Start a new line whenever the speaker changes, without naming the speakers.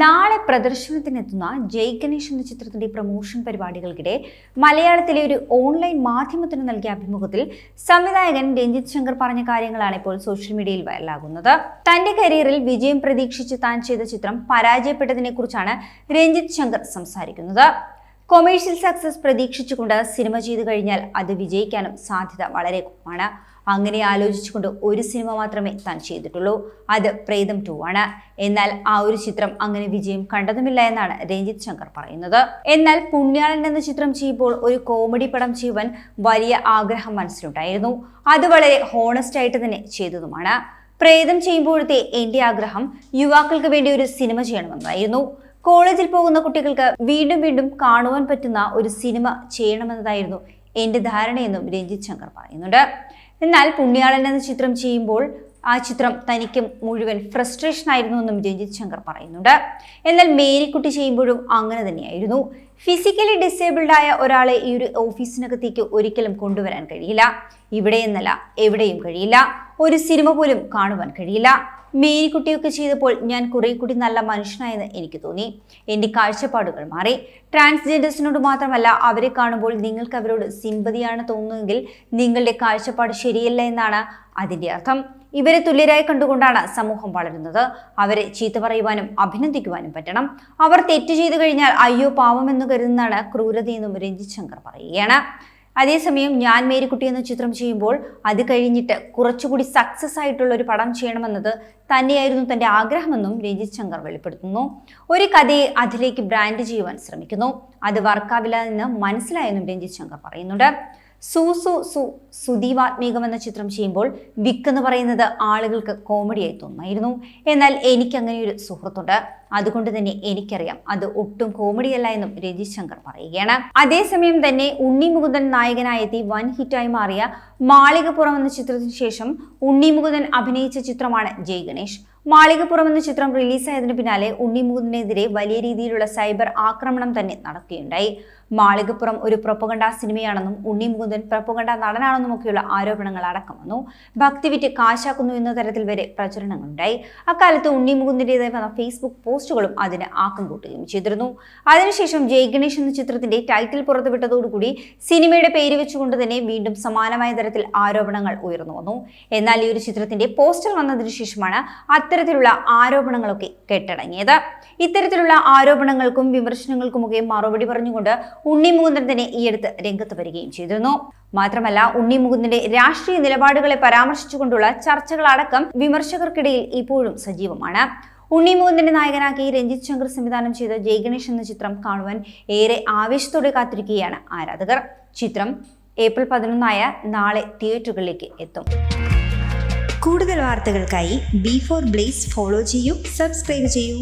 നാളെ പ്രദർശനത്തിനെത്തുന്ന ജയ് ഗണേഷ് എന്ന ചിത്രത്തിന്റെ പ്രൊമോഷൻ പരിപാടികൾക്കിടെ മലയാളത്തിലെ ഒരു ഓൺലൈൻ മാധ്യമത്തിന് നൽകിയ അഭിമുഖത്തിൽ സംവിധായകൻ രഞ്ജിത് ശങ്കർ പറഞ്ഞ കാര്യങ്ങളാണ് ഇപ്പോൾ സോഷ്യൽ മീഡിയയിൽ വൈറലാകുന്നത്. തന്റെ കരിയറിൽ വിജയം പ്രതീക്ഷിച്ച് താൻ ചെയ്ത ചിത്രം പരാജയപ്പെട്ടതിനെ കുറിച്ചാണ് രഞ്ജിത് ശങ്കർ സംസാരിക്കുന്നത്. കൊമേഴ്ഷ്യൽ സക്സസ് പ്രതീക്ഷിച്ചുകൊണ്ട് സിനിമ ചെയ്തു കഴിഞ്ഞാൽ അത് വിജയിക്കാനും സാധ്യത വളരെ കുറവാണ്. അങ്ങനെ ആലോചിച്ചുകൊണ്ട് ഒരു സിനിമ മാത്രമേ താൻ ചെയ്തിട്ടുള്ളൂ. അത് പ്രേതം ടു ആണ്. എന്നാൽ ആ ഒരു ചിത്രം അങ്ങനെ വിജയം കണ്ടതുമില്ല എന്നാണ് രഞ്ജിത്ത് ശങ്കർ പറയുന്നത്. എന്നാൽ പുണ്യാളൻ എന്ന ചിത്രം ചെയ്യുമ്പോൾ ഒരു കോമഡി പടം ചെയ്യുവാൻ വലിയ ആഗ്രഹം മനസ്സിലുണ്ടായിരുന്നു. അത് വളരെ ഹോണസ്റ്റ് ആയിട്ട് തന്നെ ചെയ്തതുമാണ്. പ്രേതം ചെയ്യുമ്പോഴത്തെ എന്റെ ആഗ്രഹം യുവാക്കൾക്ക് വേണ്ടി ഒരു സിനിമ ചെയ്യണമെന്നായിരുന്നു. കോളേജിൽ പോകുന്ന കുട്ടികൾക്ക് വീണ്ടും വീണ്ടും കാണുവാൻ പറ്റുന്ന ഒരു സിനിമ ചെയ്യണമെന്നതായിരുന്നു എന്റെ ധാരണയെന്നും രഞ്ജിത് ശങ്കർ പറയുന്നുണ്ട്. എന്നാൽ പുണ്യാളൻ എന്ന ചിത്രം ചെയ്യുമ്പോൾ ആ ചിത്രം തനിക്ക് മുഴുവൻ ഫ്രസ്ട്രേഷൻ ആയിരുന്നു എന്നും രഞ്ജിത് ശങ്കർ പറയുന്നുണ്ട്. എന്നാൽ മേരിക്കുട്ടി ചെയ്യുമ്പോഴും അങ്ങനെ തന്നെയായിരുന്നു. ഫിസിക്കലി ഡിസേബിൾഡ് ആയ ഒരാളെ ഈ ഒരു ഓഫീസിനകത്തേക്ക് ഒരിക്കലും കൊണ്ടുവരാൻ കഴിയില്ല. ഇവിടെ എന്നല്ല എവിടെയും കഴിയില്ല. ഒരു സിനിമ പോലും കാണുവാൻ കഴിയില്ല. മേരിക്കുട്ടിയൊക്കെ ചെയ്തപ്പോൾ ഞാൻ കുറെ കൂടി നല്ല മനുഷ്യനായെന്ന് എനിക്ക് തോന്നി. എന്റെ കാഴ്ചപ്പാടുകൾ മാറി. ട്രാൻസ്ജെൻഡേഴ്സിനോട് മാത്രമല്ല അവരെ കാണുമ്പോൾ നിങ്ങൾക്ക് അവരോട് സിമ്പതിയാണ് തോന്നുന്നതെങ്കിൽ നിങ്ങളുടെ കാഴ്ചപ്പാട് ശരിയല്ല എന്നാണ് അതിന്റെ അർത്ഥം. ഇവരെ തുല്യരായി കണ്ടുകൊണ്ടാണ് സമൂഹം വളരുന്നത്. അവരെ ചീത്ത പറയുവാനും അഭിനന്ദിക്കുവാനും പറ്റണം. അവർ തെറ്റ് ചെയ്തു കഴിഞ്ഞാൽ അയ്യോ പാവമെന്ന് കരുതുന്നതാണ് ക്രൂരതയെന്നും രഞ്ജിത് ശങ്കർ പറയുകയാണ്. അതേസമയം ഞാൻ മേരിക്കുട്ടി എന്ന ചിത്രം ചെയ്യുമ്പോൾ അത് കഴിഞ്ഞിട്ട് കുറച്ചുകൂടി സക്സസ് ആയിട്ടുള്ള ഒരു പടം ചെയ്യണമെന്നത് തന്നെയായിരുന്നു തന്റെ ആഗ്രഹമെന്നും രഞ്ജിത് ശങ്കർ വെളിപ്പെടുത്തുന്നു. ഒരു കഥയെ അതിലേക്ക് ബ്രാൻഡ് ചെയ്യുവാൻ ശ്രമിക്കുന്നു. അത് വർക്കാവില്ല എന്ന് മനസ്സിലായെന്നും രഞ്ജിത് ശങ്കർ പറയുന്നുണ്ട്. സൂസു സു സുദീവാത്മീകം എന്ന ചിത്രം ചെയ്യുമ്പോൾ വിക്ക് എന്ന് പറയുന്നത് ആളുകൾക്ക് കോമഡിയായി തോന്നുമായിരുന്നു. എന്നാൽ എനിക്ക് അങ്ങനെ ഒരു സുഹൃത്തുണ്ട്. അതുകൊണ്ട് തന്നെ എനിക്കറിയാം അത് ഒട്ടും കോമഡിയല്ല എന്നും രജിത് ശങ്കർ പറയുകയാണ്. അതേസമയം തന്നെ ഉണ്ണി മുകുന്ദൻ നായകനായെത്തി വൻ ഹിറ്റായി മാറിയ മാളികപ്പുറം എന്ന ചിത്രത്തിന് ശേഷം ഉണ്ണി മുകുന്ദൻ അഭിനയിച്ച ചിത്രമാണ് ജയ് ഗണേഷ്. മാളികപ്പുറം എന്ന ചിത്രം റിലീസായതിനു പിന്നാലെ ഉണ്ണി മുകുന്ദനെതിരെ വലിയ രീതിയിലുള്ള സൈബർ ആക്രമണം തന്നെ നടക്കുകയുണ്ടായി. മാളികപ്പുറം ഒരു പ്രൊപ്പുകണ്ട സിനിമയാണെന്നും ഉണ്ണി മുകുന്ദൻ പ്രൊപ്പഗണ്ട നടനാണെന്നും ഒക്കെയുള്ള ആരോപണങ്ങൾ അടക്കം വന്നു. ഭക്തിവിറ്റ് കാശാക്കുന്നു എന്ന തരത്തിൽ വരെ പ്രചരണങ്ങളുണ്ടായി. അക്കാലത്ത് ഉണ്ണി മുകുന്ദന്റേതായി വന്ന ഫേസ്ബുക്ക് പോസ്റ്റുകളും അതിന് ആക്കം കൂട്ടുകയും ചെയ്തിരുന്നു. അതിനുശേഷം ജയ് ഗണേഷ് എന്ന ചിത്രത്തിന്റെ ടൈറ്റിൽ പുറത്തുവിട്ടതോടുകൂടി സിനിമയുടെ പേര് വെച്ചുകൊണ്ട് തന്നെ വീണ്ടും സമാനമായ തരത്തിൽ ആരോപണങ്ങൾ ഉയർന്നു വന്നു. എന്നാൽ ഈ ഒരു ചിത്രത്തിന്റെ പോസ്റ്റർ വന്നതിനു ശേഷമാണ് അത്തരത്തിലുള്ള ആരോപണങ്ങളൊക്കെ കെട്ടടങ്ങിയത്. ഇത്തരത്തിലുള്ള ആരോപണങ്ങൾക്കും വിമർശനങ്ങൾക്കുമൊക്കെ മറുപടി പറഞ്ഞുകൊണ്ട് ഉണ്ണി മുകുന്ദൻ തന്നെ ഈയടുത്ത് രംഗത്ത് വരികയും ചെയ്തിരുന്നു. മാത്രമല്ല ഉണ്ണി മുകുന്ദന്റെ രാഷ്ട്രീയ നിലപാടുകളെ പരാമർശിച്ചുകൊണ്ടുള്ള ചർച്ചകളടക്കം വിമർശകർക്കിടയിൽ ഇപ്പോഴും സജീവമാണ്. ഉണ്ണി മുകുന്ദന്റെ നായകനാക്കി രഞ്ജിത് ശങ്കർ സംവിധാനം ചെയ്ത ജയ് ഗണേഷ് എന്ന ചിത്രം കാണുവാൻ ഏറെ ആവേശത്തോടെ കാത്തിരിക്കുകയാണ് ആരാധകർ. ചിത്രം ഏപ്രിൽ പതിനൊന്നായ നാളെ തിയേറ്ററുകളിലേക്ക് എത്തും.
കൂടുതൽ വാർത്തകൾക്കായി ബി ഫോർ ബ്ലേസ് ഫോളോ ചെയ്യൂ സബ്സ്ക്രൈബ് ചെയ്യൂ.